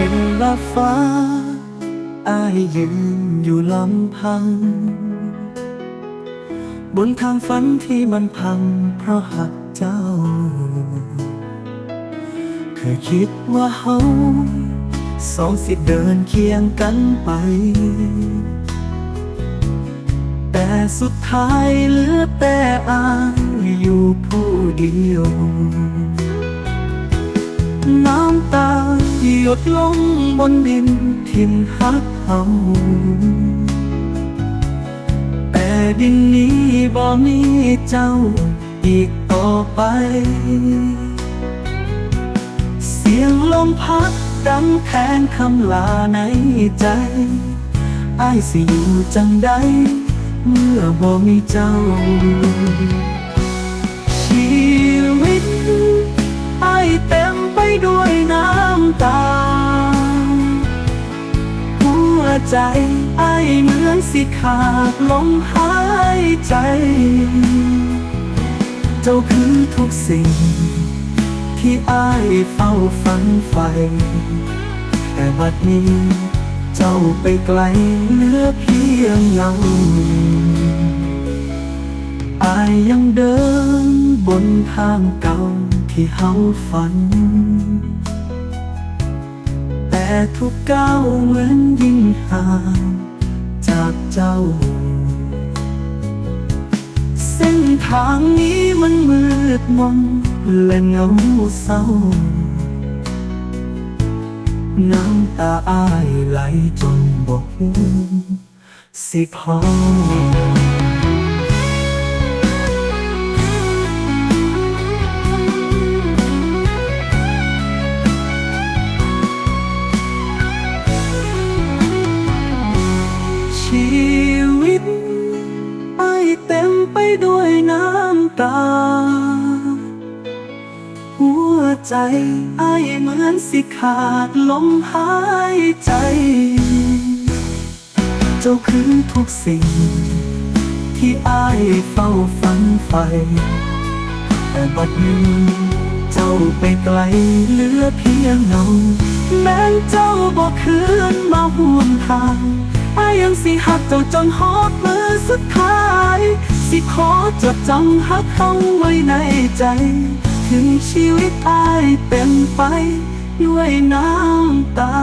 เวลาฟ้า อายยืนอยู่ลำพัง บนทางฝันที่มันพังเพราะหักเจ้า เคยคิดว่าเฮาสองสิเดินเคียงกันไป แต่สุดท้ายเหลือแต่อายอยู่ผู้เดียว น้ำตา หยดลงบนดินทิ่มหักเฮาแต่ดินนี้บ่มีเจ้าอีกต่อไป เสียงลมพัดดังแทนคำลาในใจอายสิอยู่จังใดเมื่อบ่มีเจ้าชีวิต ตา หัวใจไอเหมือนสิขาดลมหายใจ เจ้าคือทุกสิ่ง ที่ไอเฝ้าฝันใฝ่แต่บัดนี้เจ้าไปไกลเหลือเพียงเงาอายยังเดินบนทางเก่าที่เฮาฝัน ทุกก้าวเหมือนยิ่งห่างจากเจ้า เส้นทางนี้มันมืดมนและเงาเศร้า น้ำตาอายไหลจนบอกสิพอ ตา หัวใจไอเหมือนสิขาดลมหายใจ เจ้าคือทุกสิ่ง ที่ไอเฝ้าฝันใฝ่แต่บัดนี้เจ้าไปไกลเหลือเพียงเงาแม้เจ้าบอกคืนมาห่วงทางไอยยังสิหักเจ้าจนฮอดมือสุดท้าย สิขอจดจำหักเขาไว้ในใจ ถึงชีวิตอายเป็นไปด้วยน้ำตา